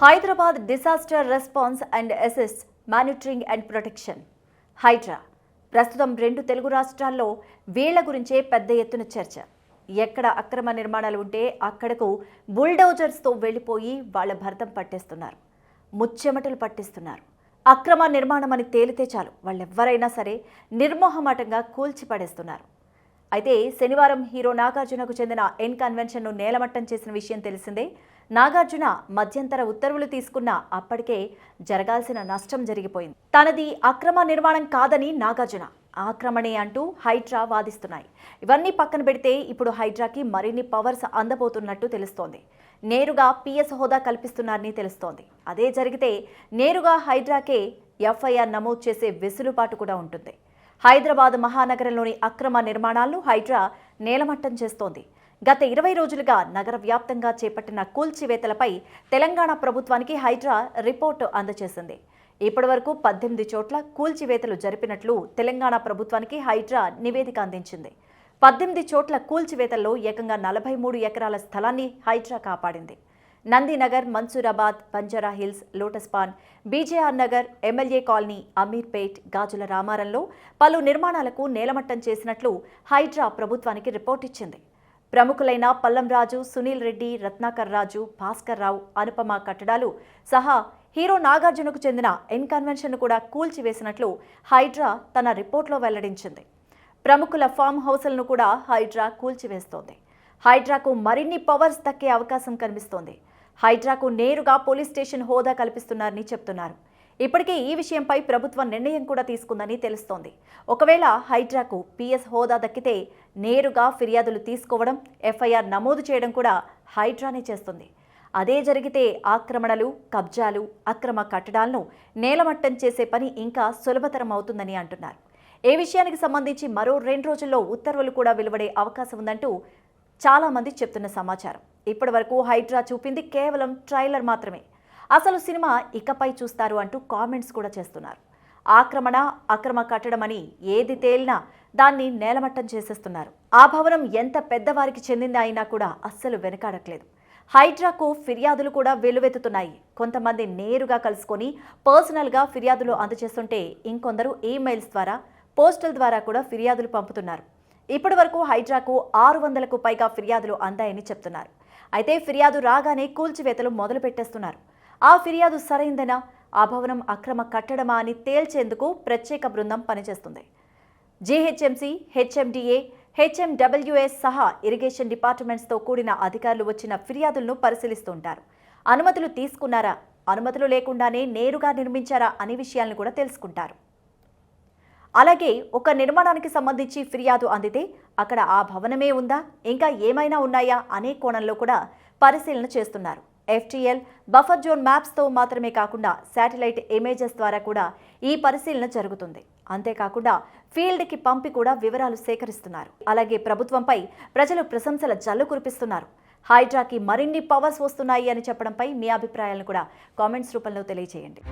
Hyderabad disaster response and asset monitoring and protection. HYDRAA ప్రస్తుతం రెండు తెలుగు రాష్ట్రాల్లో వీళ్ళ గురించే పెద్ద ఎత్తున చర్చ. ఎక్కడ అక్రమ నిర్మాణాలు ఉంటే అక్కడకు బుల్డోజర్స్తో వెళ్ళిపోయి వాళ్ళ భరతం పట్టేస్తున్నారు. ముచ్చెమటలు పట్టిస్తున్నారు. అక్రమ నిర్మాణం అని తేలితే చాలు. వాళ్ళెవ్వరైనా సరే నిర్మోహమాటంగా కూల్చి పడేస్తున్నారు అయితే శనివారం హీరో నాగార్జునకు చెందిన ఎన్ కన్వెన్షన్ను నేలమట్టం చేసిన విషయం తెలిసిందే. నాగార్జున మధ్యంతర ఉత్తర్వులు తీసుకున్న అప్పటికే జరగాల్సిన నష్టం జరిగిపోయింది. తనది అక్రమ నిర్మాణం కాదని నాగార్జున ఆక్రమణే అంటూ హైడ్రా వాదిస్తున్నాయి. ఇవన్నీ పక్కన పెడితే ఇప్పుడు హైడ్రాకి మరిన్ని పవర్స్ అందబోతున్నట్టు తెలుస్తోంది. నేరుగా పిఎస్ హోదా కల్పిస్తున్నారని తెలుస్తోంది. అదే జరిగితే నేరుగా హైడ్రాకే ఎఫ్ఐఆర్ నమోదు చేసే వెసులుబాటు కూడా ఉంటుంది. హైదరాబాద్ మహానగరంలోని అక్రమ నిర్మాణాలను హైడ్రా నేలమట్టం చేస్తోంది. గత ఇరవై రోజులుగా నగర వ్యాప్తంగా చేపట్టిన కూల్చివేతలపై తెలంగాణ ప్రభుత్వానికి హైడ్రా రిపోర్టు అందజేసింది ఇప్పటివరకు పద్దెనిమిది చోట్ల కూల్చివేతలు జరిపినట్లు తెలంగాణ ప్రభుత్వానికి హైడ్రా నివేదిక అందించింది. పద్దెనిమిది చోట్ల కూల్చివేతల్లో ఏకంగా నలభై మూడు ఎకరాల స్థలాన్ని హైడ్రా కాపాడింది. Nandinagar Mansoorabad Banjara hills lotus pond BJR Nagar MLA colony Ameerpet Gajula రామారంలో పలు నిర్మాణాలకు నేలమట్టం చేసినట్లు హైడ్రా ప్రభుత్వానికి రిపోర్ట్ ఇచ్చింది. ప్రముఖులైన పల్లంరాజు సునీల్ రెడ్డి రత్నాకర్ రాజు భాస్కర్ రావు అనుపమ కట్టడాలు సహా హీరో నాగార్జునకు చెందిన ఎన్కన్వెన్షన్ను కూడా కూల్చివేసినట్లు హైడ్రా తన రిపోర్ట్లో వెల్లడించింది. ప్రముఖుల ఫామ్ హౌస్లను కూడా హైడ్రా కూల్చివేస్తోంది. హైడ్రాకు మరిన్ని పవర్స్ దక్కే అవకాశం కనిపిస్తోంది. హైడ్రాకు నేరుగా పోలీస్ స్టేషన్ హోదా కల్పిస్తున్నారని చెప్తున్నారు. ఇప్పటికే ఈ విషయంపై ప్రభుత్వం నిర్ణయం కూడా తీసుకుందని తెలుస్తోంది. ఒకవేళ హైడ్రాకు పిఎస్ హోదా దక్కితే నేరుగా ఫిర్యాదులు తీసుకోవడం ఎఫ్ఐఆర్ నమోదు చేయడం కూడా హైడ్రానే చేస్తుంది. అదే జరిగితే ఆక్రమణలు కబ్జాలు అక్రమ కట్టడాలను నేలమట్టం చేసే పని ఇంకా సులభతరం అవుతుందని అంటున్నారు. ఏ విషయానికి సంబంధించి మరో రెండు రోజుల్లో ఉత్తర్వులు కూడా వెలువడే అవకాశం ఉందంటూ చాలామంది చెప్తున్న సమాచారం. ఇప్పటి వరకు హైడ్రా చూపింది కేవలం ట్రైలర్ మాత్రమే. అసలు సినిమా ఇకపై చూస్తారు అంటూ కామెంట్స్ కూడా చేస్తున్నారు. ఆక్రమణ అక్రమ కట్టడం అని ఏది తేలినా దాన్ని నేలమట్టం చేసేస్తున్నారు. ఆ భవనం ఎంత పెద్దవారికి చెందింది అయినా కూడా అస్సలు వెనకాడట్లేదు. హైడ్రాకు ఫిర్యాదులు కూడా వెలువెత్తుతున్నాయి కొంతమంది నేరుగా కలుసుకొని పర్సనల్గా ఫిర్యాదులు అందజేస్తుంటే ఇంకొందరు ఈమెయిల్స్ ద్వారా పోస్టల్ ద్వారా కూడా ఫిర్యాదులు పంపుతున్నారు. ఇప్పటి వరకు హైడ్రాకు ఆరు వందలకు పైగా ఫిర్యాదులు అందాయని చెప్తున్నారు. అయితే ఫిర్యాదు రాగానే కూల్చివేతలు మొదలు పెట్టేస్తున్నారు. ఆ ఫిర్యాదు సరైందనా? ఆ భవనం అక్రమ కట్టడమా అని తేల్చేందుకు ప్రత్యేక బృందం పనిచేస్తుంది. జీహెచ్ఎంసీ హెచ్ఎండిఏ హెచ్ఎండబ్ల్యూఎస్ సహా ఇరిగేషన్ డిపార్ట్మెంట్స్తో కూడిన అధికారులు వచ్చిన ఫిర్యాదులను పరిశీలిస్తుంటారు అనుమతులు తీసుకున్నారా? అనుమతులు లేకుండానే నేరుగా నిర్మించారా అనే విషయాలను కూడా తెలుసుకుంటారు. అలాగే ఒక నిర్మాణానికి సంబంధించి ఫిర్యాదు అందితే అక్కడ ఆ భవనమే ఉందా? ఇంకా ఏమైనా ఉన్నాయా? అనే కోణంలో కూడా పరిశీలన చేస్తున్నారు. ఎఫ్టీఎల్ బఫర్ జోన్ మ్యాప్స్తో మాత్రమే కాకుండా శాటిలైట్ ఇమేజెస్ ద్వారా కూడా ఈ పరిశీలన జరుగుతుంది. అంతేకాకుండా ఫీల్డ్కి పంపి కూడా వివరాలు సేకరిస్తున్నారు. అలాగే ప్రభుత్వంపై ప్రజలు ప్రశంసల జల్లు కురిపిస్తున్నారు. హైడ్రాకి మరిన్ని పవర్స్ వస్తున్నాయి అని చెప్పడంపై మీ అభిప్రాయాలను కూడా కామెంట్స్ రూపంలో తెలియజేయండి.